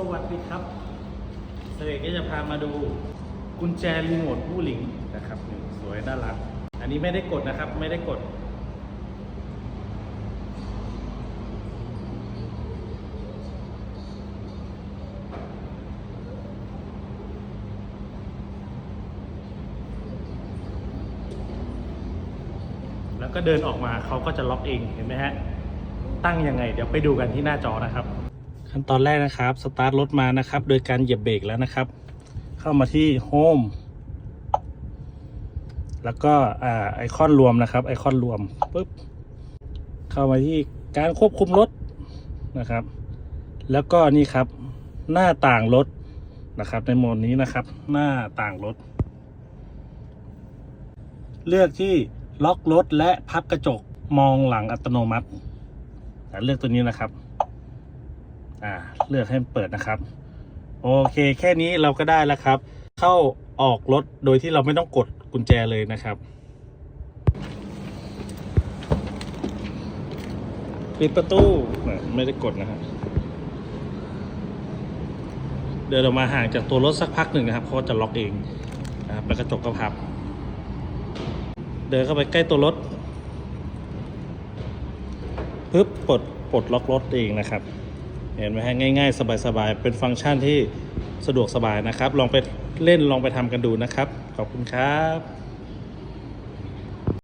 สวัสดีครับเสด็จก็จะพามาดูกุญแจรีโมทผู้หลิงนะครับนี่สวยน่ารัก อันนี้ไม่ได้กดนะครับ ไม่ได้กด แล้วก็เดินออกมาเขาก็จะล็อกเองเห็นไหมฮะ ตั้งยังไง เดี๋ยวไปดูกันที่หน้าจอนะครับ ขั้นตอนแรกนะครับ สตาร์ทรถมานะครับ โดยการเหยียบเบรกแล้วนะครับ เข้ามาที่โฮมแล้วก็อ่าไอคอนรวมนะครับ ไอคอนรวมปุ๊บเข้ามาที่การควบคุมรถนะครับ แล้วก็นี่ครับหน้าต่างรถนะครับ ในโหมดนี้นะครับ หน้าต่างรถ เลือกที่ล็อกรถและพับกระจกมองหลังอัตโนมัติเลือกตัวนี้นะครับ อ่าเลือกให้มันเปิดนะครับ โอเคแค่นี้เราก็ได้แล้วครับ เข้าออกรถโดยที่เราไม่ต้องกดกุญแจเลยนะครับ ปิดประตูไม่ได้กดนะครับเดินออกมาห่างจากตัวรถสักพักหนึ่งนะครับเขาจะล็อกเองนะครับแล้วกระจกก็พับ เดินเข้าไปใกล้ตัวรถปึ๊บปลดปลดล็อกรถเองนะครับ เห็นไหมฮะง่าย ๆ สบายๆ เป็นฟังก์ชันที่สะดวกสบายนะครับ ลองไปเล่นลองไปทำกันดูนะครับ ขอบคุณครับ